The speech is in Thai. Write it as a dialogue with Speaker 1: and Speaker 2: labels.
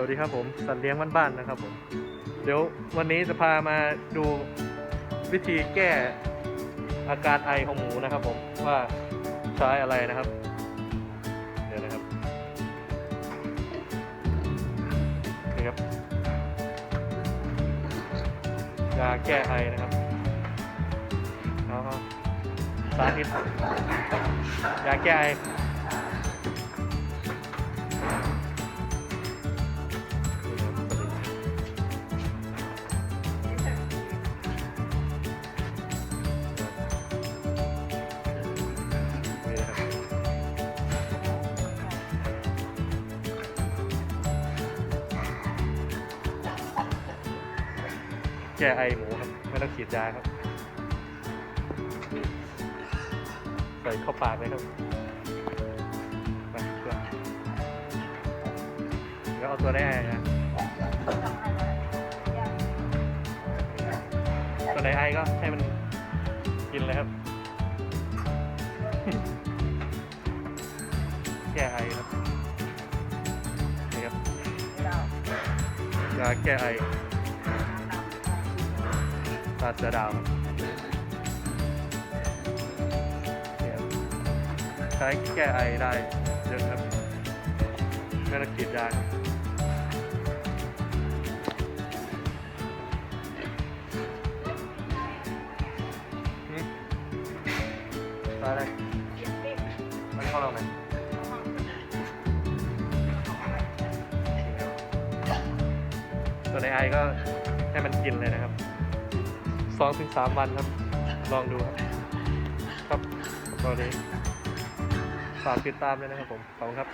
Speaker 1: วัสดีครับผม สัตว์เลี้ยงบ้านๆนะครับผม เดี๋ยววันนี้จะพามาดูวิธีแก้อาการไอของหมูนะครับผมว่าใช้อะไรนะครับ เดี๋ยวนะครับนี่ครับยาแก้ไอนะครับแล้วก็สาธิตยาแก้ไอ แก้ไอหมูครับ ไม่ต้องฉีดยาครับ ใส่เข้าปากเลยครับไปเพื่อนเดี๋ยวเอาตัวได้ไอนะตัวไหนไอก็ให้มันกินเลยครับ แก้ไอครับนี่ครับยาแก้ไอ ตาเสือดาวครับนี่ครับใช้แก้ไอได้เยอะครับไม่ต้องฉีดยาครับอืมตายเลยมันเข้าเราไหมตัวในไอก็ให้มันกินเลยนะครับ สองถึงสามวันครับ ลองดูครับ ครับตอนนี้ฝากติดตามเลยนะครับผม ขอบคุณครับ